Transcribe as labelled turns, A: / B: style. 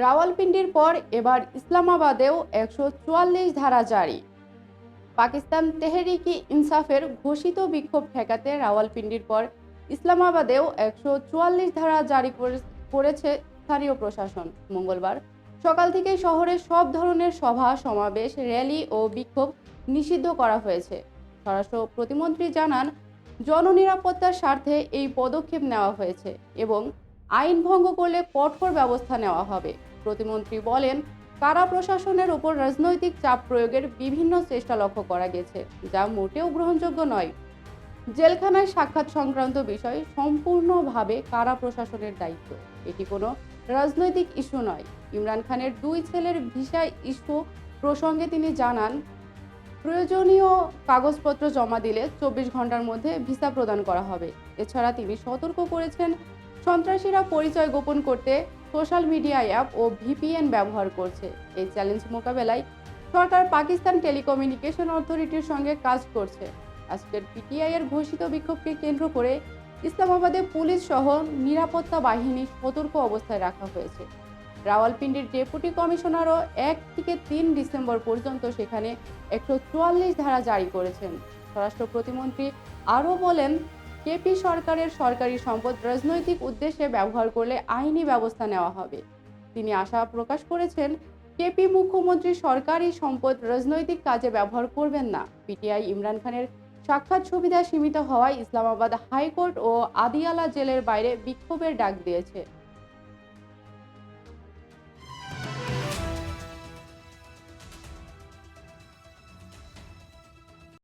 A: রাওয়ালপিন্ডির পর এবার ইসলামাবাদেও একশো চুয়াল্লিশ ধারা জারি। পাকিস্তান তেহরিকি ইনসাফের ঘোষিত বিক্ষোভ ঠেকাতে রাওয়ালপিন্ডির পর ইসলামাবাদেও একশো চুয়াল্লিশ ধারা জারি করে- করেছে স্থানীয় প্রশাসন। মঙ্গলবার সকাল থেকেই শহরে সব ধরনের সভা, সমাবেশ, র্যালি ও বিক্ষোভ নিষিদ্ধ করা হয়েছে। স্বরাষ্ট্র প্রতিমন্ত্রী জানান, জননিরাপত্তার স্বার্থে এই পদক্ষেপ নেওয়া হয়েছে এবং আইন ভঙ্গ করলে কঠোর ব্যবস্থা নেওয়া হবে। প্রতিমন্ত্রী বলেন, কারা প্রশাসনের উপর রাজনৈতিক চাপ প্রয়োগের বিভিন্ন চেষ্টা লক্ষ্য করা গেছে, যা মোটেও গ্রহণযোগ্য নয়। জেলখানায় সাক্ষাৎ সংক্রান্ত বিষয় সম্পূর্ণভাবে কারা প্রশাসনের দায়িত্ব? এটি কোনো রাজনৈতিক ইস্যু নয়। ইমরান খানের দুই ছেলের ভিসা ইস্যু প্রসঙ্গে তিনি জানান, প্রয়োজনীয় কাগজপত্র জমা দিলে চব্বিশ ঘণ্টার মধ্যে ভিসা প্রদান করা হবে। এছাড়া তিনি সতর্ক করেছেন, সন্ত্রাসীরা পরিচয় গোপন করতে সোশ্যাল মিডিয়া অ্যাপ ও ভিপিএন ব্যবহার করছে। এই চ্যালেঞ্জ মোকাবেলায় সরকার পাকিস্তান টেলিকমিউনিকেশন অথরিটির সঙ্গে কাজ করছে। আজকের পিটিআই এর ঘোষিত বিক্ষোভকে কেন্দ্র করে ইসলামাবাদে পুলিশ সহ নিরাপত্তা বাহিনী সতর্ক অবস্থায় রাখা হয়েছে। রাওয়ালপিন্ডির ডেপুটি কমিশনারও এক থেকে তিন ডিসেম্বর পর্যন্ত সেখানে একশো চুয়াল্লিশ ধারা জারি করেছেন। স্বরাষ্ট্র প্রতিমন্ত্রী আরও বলেন কেপি সরকারের সরকারি সম্পদ রাজনৈতিক উদ্দেশ্যে ব্যবহার করলে আইনি ব্যবস্থা নেওয়া হবে। তিনি আশা প্রকাশ করেছেন, কেপি মুখ্যমন্ত্রী সরকারি সম্পদ রাজনৈতিক কাজে ব্যবহার করবেন না। পিটিআই ইমরান খানের সাক্ষাৎ সুবিধা সীমিত হওয়ায় ইসলামাবাদ হাইকোর্ট ও আদিয়ালা জেলের বাইরে বিক্ষোভের ডাক দিয়েছে।